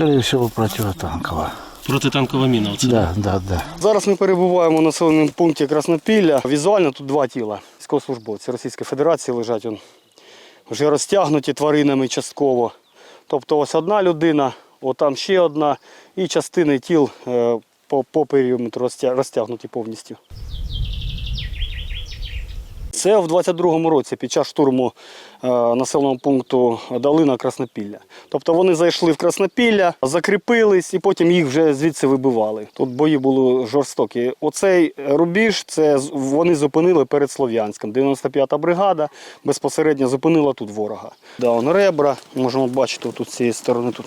Скорее всего, противотанковая. Протитанкова міна. Оце. Да, да, да. Зараз ми перебуваємо в населеному пункті Краснопілля. Візуально тут два тіла. Військовослужбовці Російської Федерації лежать он, вже розтягнуті тваринами частково. Тобто ось одна людина, отам ще одна, і частини тіл е, по, по периметру розтягнуті повністю. Це в 22-му році під час штурму е, населеного пункту Долина Краснопілля. Тобто вони зайшли в Краснопілля, закріпились і потім їх вже звідси вибивали. Тут бої були жорстокі. Оцей рубіж це вони зупинили перед Слов'янськом. 95-та бригада безпосередньо зупинила тут ворога. Да, он ребра, можемо бачити тут з цієї сторони. Тут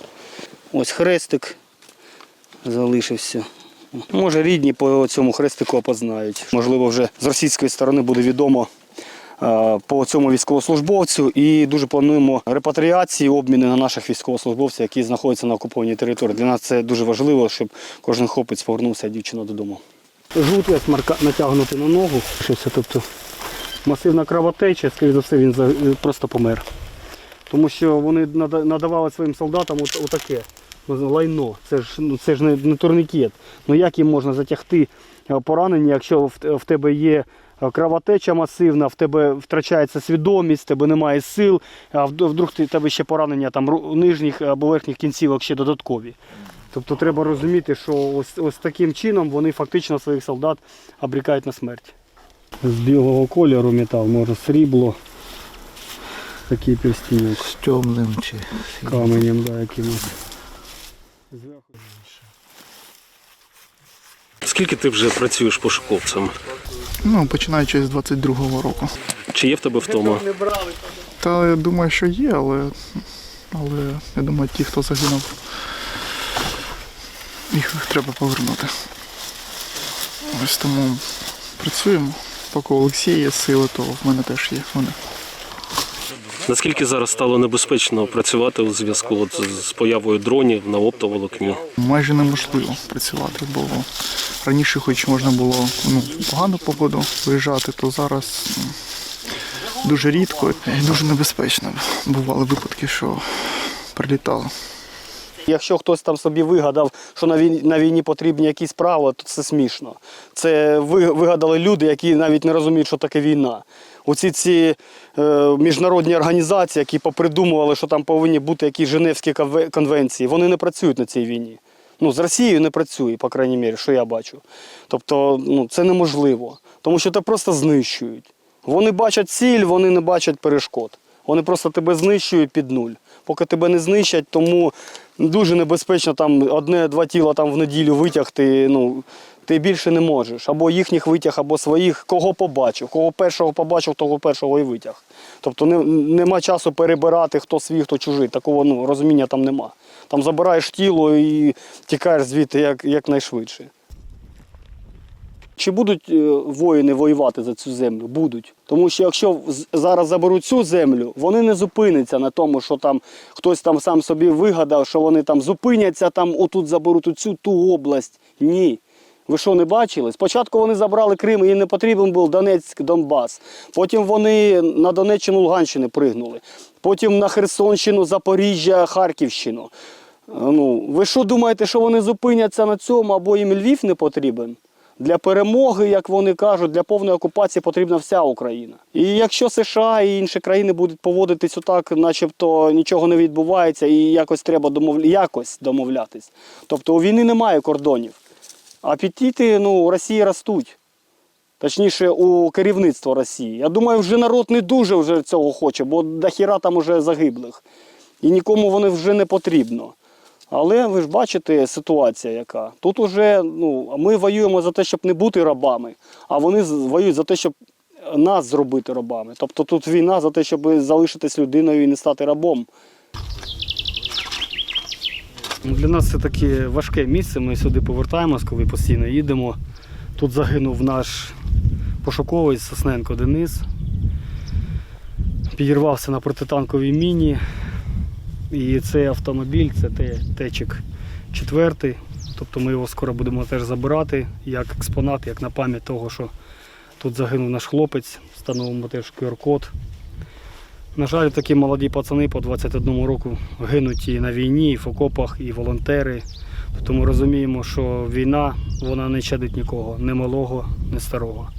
ось хрестик залишився. Може, рідні по цьому хрестику опознають. Можливо, вже з російської сторони буде відомо по цьому військовослужбовцю. І дуже плануємо репатріації, обміни на наших військовослужбовців, які знаходяться на окупованій території. Для нас це дуже важливо, щоб кожен хлопець повернувся дівчина додому. Жгут марка натягнути на ногу. Щось, тобто масивна кровотеча, скоріше за все, він просто помер. Тому що вони надавали своїм солдатам от, отаке лайно. Це ж, ну, це ж не, турнікет. Ну як їм можна затягти е, поранення, якщо в, тебе є е, кровотеча масивна, в тебе втрачається свідомість, в тебе немає сил, а вдруг в тебе ще поранення там, нижніх або верхніх кінцівок ще додаткові. Тобто треба розуміти, що ось, ось таким чином вони фактично своїх солдат обрікають на смерть. З білого кольору метал, може срібло. Такий перстінок С темным чи. каменем, да, якимось. Скільки ти вже працюєш пошуковцем? Ну, починаючи з 22-го року. Чи є в тебе втома? Та я думаю, що є, але, але я думаю, ті, хто загинув, їх треба повернути. Ось тому працюємо. Поки у Олексія є сили, то в мене теж є вони. Наскільки зараз стало небезпечно працювати у зв'язку з- появою дронів на оптоволокні? Майже неможливо працювати, бо раніше, хоч можна було ну, погану погоду виїжджати, то зараз дуже рідко і дуже небезпечно. Бували випадки, що прилітало. Якщо хтось там собі вигадав, що на війні, на війні потрібні якісь правила, то це смішно. Це вигадали люди, які навіть не розуміють, що таке війна. Оці ці е, міжнародні організації, які попридумували, що там повинні бути якісь Женевські конвенції, вони не працюють на цій війні. Ну, з Росією не працює, по крайній мірі, що я бачу. Тобто, ну, це неможливо, тому що те просто знищують. Вони бачать ціль, вони не бачать перешкод. Вони просто тебе знищують під нуль. Поки тебе не знищать, тому дуже небезпечно там одне-два тіла там в неділю витягти. Ну, ти більше не можеш. Або їхніх витяг, або своїх, кого побачив. Кого першого побачив, того першого і витяг. Тобто не, нема часу перебирати, хто свій, хто чужий. Такого ну, розуміння там нема. Там забираєш тіло і тікаєш звідти як, якнайшвидше. Чи будуть е, воїни воювати за цю землю? Будуть. Тому що якщо зараз заберуть цю землю, вони не зупиняться на тому, що там хтось там сам собі вигадав, що вони там зупиняться, там отут заберуть цю ту область. Ні. Ви що не бачили? Спочатку вони забрали Крим, їм не потрібен був Донецьк, Донбас. Потім вони на Донеччину, Луганщини пригнули. Потім на Херсонщину, Запоріжжя, Харківщину. Е, Ну, ви що думаєте, що вони зупиняться на цьому або їм Львів не потрібен? Для перемоги, як вони кажуть, для повної окупації потрібна вся Україна. І якщо США і інші країни будуть поводитись отак, начебто нічого не відбувається, і якось треба домов... якось домовлятись. Тобто у війни немає кордонів. Апетити ну, у Росії ростуть. Точніше, у керівництва Росії. Я думаю, вже народ не дуже вже цього хоче, бо дохіра там уже загиблих. І нікому вони вже не потрібно. Але ви ж бачите ситуація, яка. Тут уже ну, ми воюємо за те, щоб не бути рабами, а вони воюють за те, щоб нас зробити рабами. Тобто тут війна за те, щоб залишитись людиною і не стати рабом. Ну, Для нас це таке важке місце. Ми сюди повертаємось, коли постійно їдемо. Тут загинув наш пошуковець Сосненко Денис. Підірвався на протитанковій міні. І цей автомобіль, це течик четвертий. Тобто ми його скоро будемо теж забирати як експонат, як на пам'ять того, що тут загинув наш хлопець. Встановимо теж QR-код. На жаль, такі молоді пацани по 21 року гинуть і на війні, і в окопах, і волонтери. Тобто ми розуміємо, що війна вона не щадить нікого, не малого, не старого.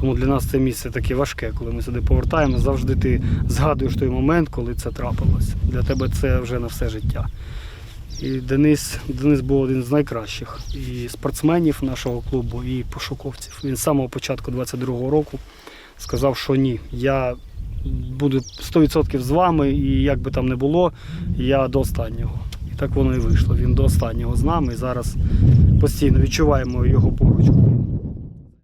Тому для нас це місце таке важке, коли ми сюди повертаємо. Завжди ти згадуєш той момент, коли це трапилось. Для тебе це вже на все життя. І Денис, Денис був один з найкращих і спортсменів нашого клубу, і пошуковців. Він з самого початку 22-го року сказав, що ні, я буду 100% з вами, і як би там не було, я до останнього. І так воно і вийшло. Він до останнього з нами. І зараз постійно відчуваємо його поруч.